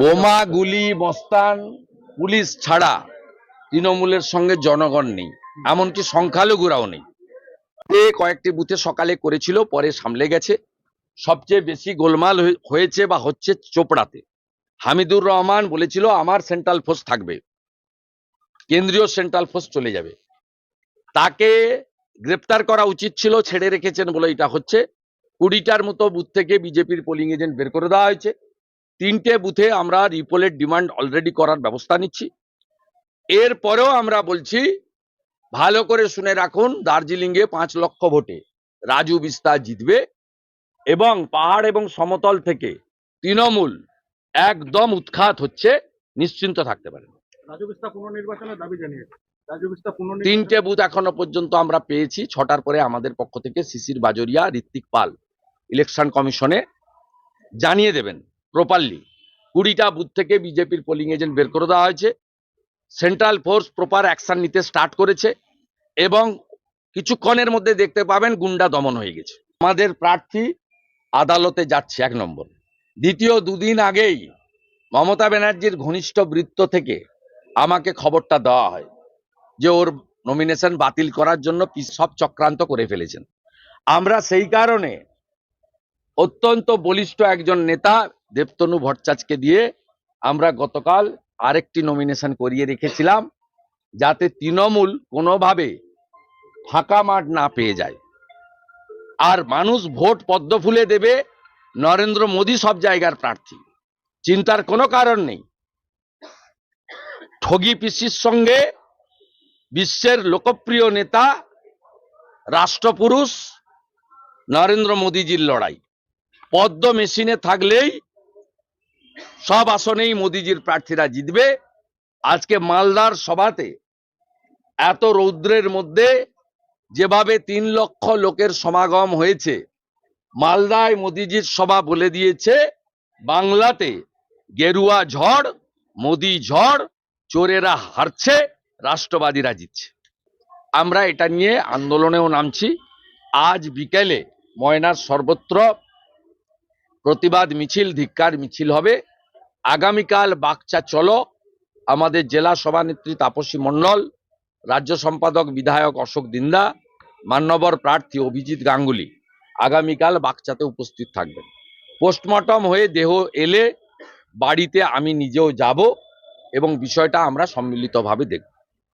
বোমা, গুলি, মস্তান, পুলিশ ছাড়া তৃণমূলের সঙ্গে জনগণ নেই, এমনকি সংখ্যালঘুরাও নেই। কয়েকটি বুথে সকালে করেছিল, পরে সামলে গেছে। সবচেয়ে বেশি গোলমাল হয়েছে বা হচ্ছে চোপড়াতে। হামিদুর রহমান বলেছিল, আমার সেন্ট্রাল ফোর্স থাকবে। কেন্দ্রীয় সেন্ট্রাল ফোর্স চলে যাবে। তাকে গ্রেপ্তার করা উচিত ছিল, ছেড়ে রেখেছেন বলে এটা হচ্ছে। কুড়িটার মতো বুথ থেকে বিজেপির পোলিং এজেন্ট বের করে দেওয়া হয়েছে। তিনটে বুথে আমরা রিপোলের ডিমান্ড অলরেডি করার ব্যবস্থা নিচ্ছি। এরপরেও আমরা বলছি ভালো করে শুনে রাখুন দার্জিলিংয়ে পাঁচ লক্ষ ভোটে রাজু বিস্তার জিতবে এবং পাহাড় এবং সমতল থেকে তৃণমূল একদম উৎখাত হচ্ছে নিশ্চিন্ত থাকতে পারেন বিস্তা বিস্তা তিনটে বুথ এখনও পর্যন্ত আমরা পেয়েছি ছটার পরে আমাদের পক্ষ থেকে শিশির বাজরিয়া ঋত্বিক পাল ইলেকশন কমিশনে জানিয়ে দেবেন প্রপারলি কুড়িটা বুথ থেকে বিজেপির পোলিং এজেন্ট বের করে দেওয়া হয়েছে। সেন্ট্রাল ফোর্স প্রপার অ্যাকশন নিতে স্টার্ট করেছে এবং কিছুক্ষণের মধ্যে দেখতে পাবেন গুন্ডা দমন হয়ে গেছে। আমাদের প্রার্থী আদালতে যাচ্ছে এক নম্বর। দ্বিতীয় দুদিন আগেই মমতা ব্যানার্জির ঘনিষ্ঠ বৃত্ত থেকে আমাকে খবরটা দেওয়া হয় যে ওর নমিনেশন বাতিল করার জন্য সব চক্রান্ত করে ফেলেছেন। আমরা সেই কারণে অত্যন্ত বলিষ্ঠ একজন নেতা দেবতনু ভট্টাচার্যকে দিয়ে আমরা গতকাল আরেকটি নমিনেশন করিয়ে রেখেছিলাম, যাতে তৃণমূল কোনোভাবে ফাঁকা মাঠ না পেয়ে যায়। আর মানুষ ভোট পদ্ম ফুলে দেবে নরেন্দ্র মোদী সব জায়গার প্রার্থী। চিন্তার কোনো কারণ নেই। ঠগি পিসির সঙ্গে বিশ্বের লোকপ্রিয় নেতা, রাষ্ট্রপুরুষ নরেন্দ্র মোদীজির লড়াই। পদ্ম মেশিনে থাকলেই সব আসনেই মোদীজির প্রার্থীরা জিতবে। আজকে মালদার সভাতে এত রৌদ্রের মধ্যে যেভাবে তিন লক্ষ লোকের সমাগম হয়েছে, মালদায় মোদীজির সভা বলে দিয়েছে, বাংলাতে গেরুয়া ঝড়, মোদি ঝড়, চোরেরা হারছে, রাষ্ট্রবাদীরা জিতছে। আমরা এটা নিয়ে আন্দোলনেও নামছি। আজ বিকেলে ময়নার সর্বত্র প্রতিবাদ মিছিল, ধিক্কার মিছিল হবে। আগামীকাল বাকচা চলো। আমাদের জেলা সভানেত্রী তাপসী মণ্ডল রাজ্য সম্পাদক বিধায়ক অশোক দিন্দা, মান্যবর প্রার্থী অভিজিৎ গাঙ্গুলি আগামীকাল বাকচাতে উপস্থিত থাকবেন। পোস্টমর্টম হয়ে দেহ এলে বাড়িতে আমি নিজেও যাব এবং বিষয়টা আমরা সম্মিলিতভাবে দেখব।